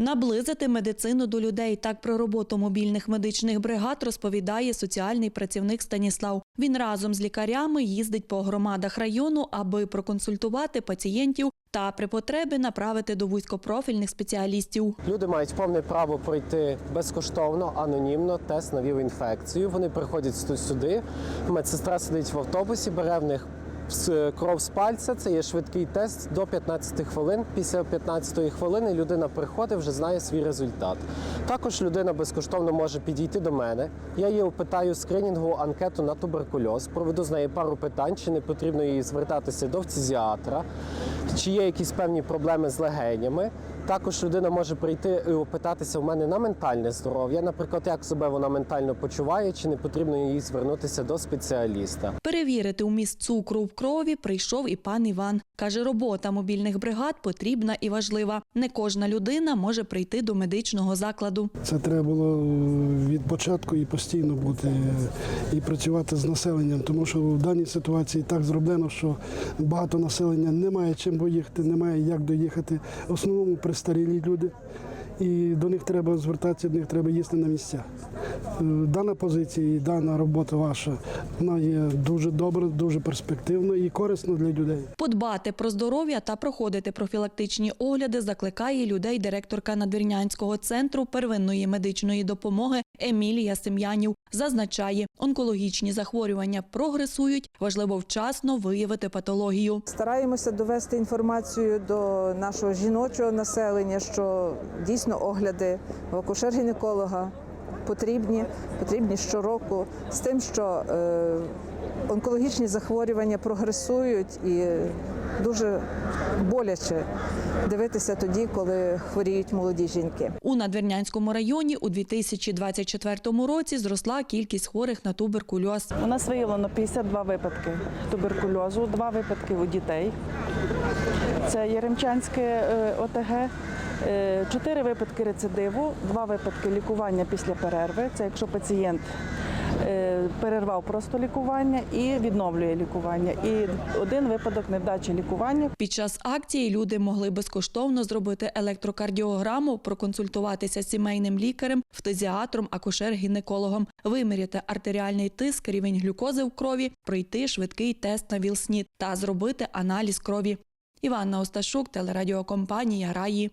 Наблизити медицину до людей. Так про роботу мобільних медичних бригад розповідає соціальний працівник Станіслав. Він разом з лікарями їздить по громадах району, аби проконсультувати пацієнтів та при потребі направити до вузькопрофільних спеціалістів. Люди мають повне право пройти безкоштовно, анонімно тест на ВІЛ-інфекцію. Вони приходять сю- сюди. Медсестра сидить в автобусі, бере в них кров з пальця. Це є швидкий тест до 15 хвилин. Після 15 хвилини людина приходить, вже знає свій результат. Також людина безкоштовно може підійти до мене. Я її опитаю скринінгу анкету на туберкульоз, проведу з нею пару питань, чи не потрібно їй звертатися до фтизіатра, чи є якісь певні проблеми з легенями. Також людина може прийти і опитатися в мене на ментальне здоров'я, наприклад, як себе вона ментально почуває, чи не потрібно їй звернутися до спеціаліста. Перевірити вміст цукру в крові прийшов і пан Іван. Каже, робота мобільних бригад потрібна і важлива. Не кожна людина може прийти до медичного закладу. Це треба було від початку і постійно бути і працювати з населенням, тому що в даній ситуації так зроблено, що багато населення не має чим доїхати, немає як доїхати. В основному престарілі люди. І до них треба звертатися, до них треба їсти на місцях. Е, Дана позиція і дана робота ваша вона є дуже добра, дуже перспективна і корисна для людей. Подбати про здоров'я та проходити профілактичні огляди закликає людей директорка Надвірнянського центру первинної медичної допомоги Емілія Сем'янів. Зазначає, онкологічні захворювання прогресують, важливо вчасно виявити патологію. Стараємося довести інформацію до нашого жіночого населення, що дійсно огляди в акушер-гінеколога потрібні, потрібні щороку, з тим, що е, онкологічні захворювання прогресують і дуже боляче дивитися тоді, коли хворіють молоді жінки. У Надвірнянському районі у 2024 році зросла кількість хворих на туберкульоз. У нас виявлено 52 випадки туберкульозу, два випадки у дітей. Це Яремчанське е, ОТГ, е, чотири випадки рецидиву, два випадки лікування після перерви. Це якщо пацієнт перервав просто лікування і відновлює лікування. І один випадок невдачі лікування. Під час акції люди могли безкоштовно зробити електрокардіограму, проконсультуватися з сімейним лікарем, фтизіатром, акушер-гінекологом, виміряти артеріальний тиск, рівень глюкози в крові, пройти швидкий тест на ВІЛ-СНІД та зробити аналіз крові. Іванна Осташук, телерадіокомпанія Раї.